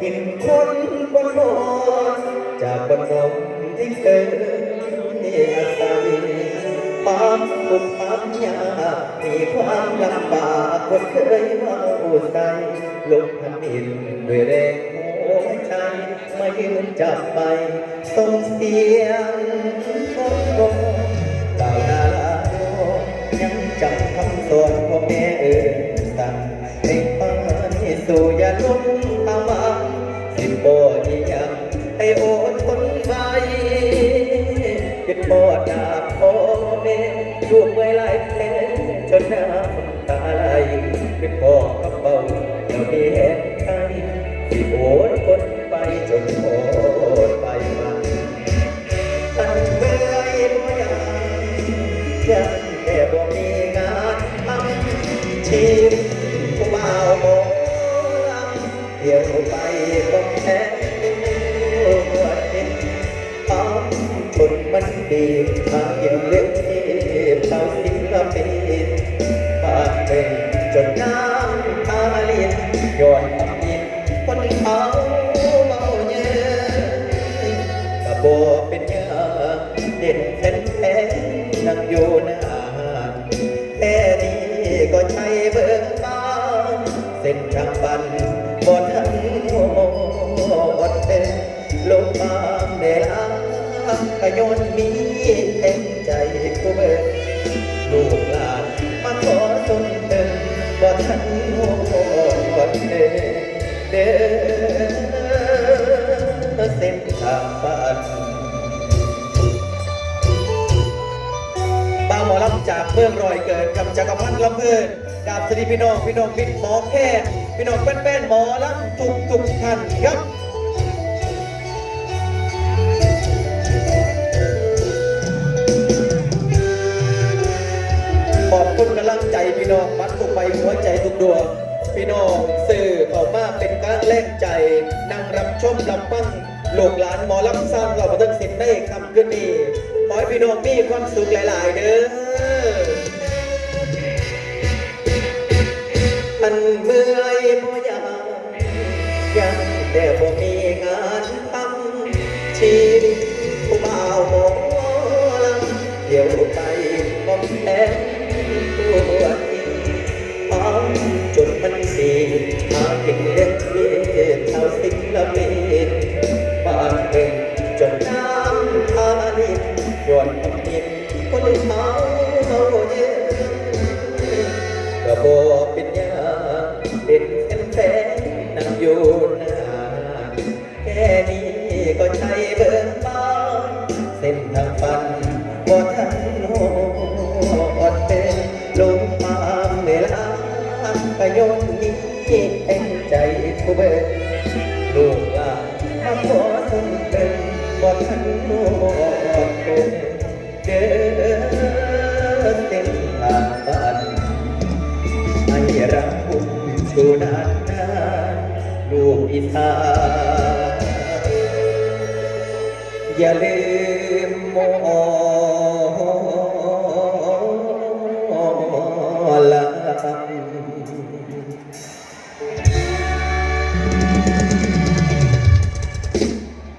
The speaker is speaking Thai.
หินคนบนนอนจากบนนงที่เคยนี่อาศัยคามทุกข์คามยากมีความลำบากคดเคยมาอุใจลุกขันอินด้วยแรงหัวใจไม่ยืนจับไปส่งเสียงกองกองดาวดารา ยังให้อทนไว้คิดบ่ดาพ่อแม่ลูกเมื่อยหลายแผลจนน้ำตาไหลคิดพ่อกับเบาเดี๋ยวนี้แหงใจสิโอดทนไปจนหมดไปมันตั้งเมื่อยบ่ยากยังแต่บ่มีงานทำชีวิตผู้บ่าวหมอลำเที่ยวไปบ่แพ้ นมันดีหากินเลี้ยงชีพเท่าศิลปินบาดเป็นจนน้ำตาเลียนย้อนทำยินคนเขาเมาเยอะกะโบเป็นเยอเด่นแข็งแข็งนั่งอยู่หน้าแค่นี้ก็ใช่เบิกบานเส้นทางบันบ่ทันหมดเดินลงบางเดลา ขยนมีแห่งใจผู้เบิกลูกหลานมาขอสนเดินบ่ทันโหดเดินเดินเส้นทางฝันบางหมอลำจากเมืองรอยเกิดกับจักรพันธ์ลำเพลินดาบสรีพี่น้องพี่น้องมิตรหมอแค่พี่น้องเป็นเป็นๆหมอลำทุกทุกท่านครับ คุณกำลังใจพี่น้องมัดทุกใบหัวใจทุกดวงพี่น้องสื่อออกมาเป็นการแรงใจนั่งรับชมลำฟังลูกหลานหมอลำซ้ำเราบันทึกสินได้คำขึ้นดีขอให้พี่น้องมีความสุขหลาย ๆ เด้ออันเมื่อำตาลินย้อนกินคนเขาเขาเยอะกระบอกเป็นยาเป็นแฟนนั่งอยู่หน้าแค่นี้ก็ใช้เบิ่งบ้านเส้นทางฝันบ่ทันโหดเป็นลมปามเวลาก็ยนนี้เอ็นใจผู้เบิ่งลูกหลานมาขอสนเป็น บ่ทันโมเป็นเดินเต็มทางบ้านให้รับบุญอยู่นานนานลูกอีสาอย่าลืมมอลำ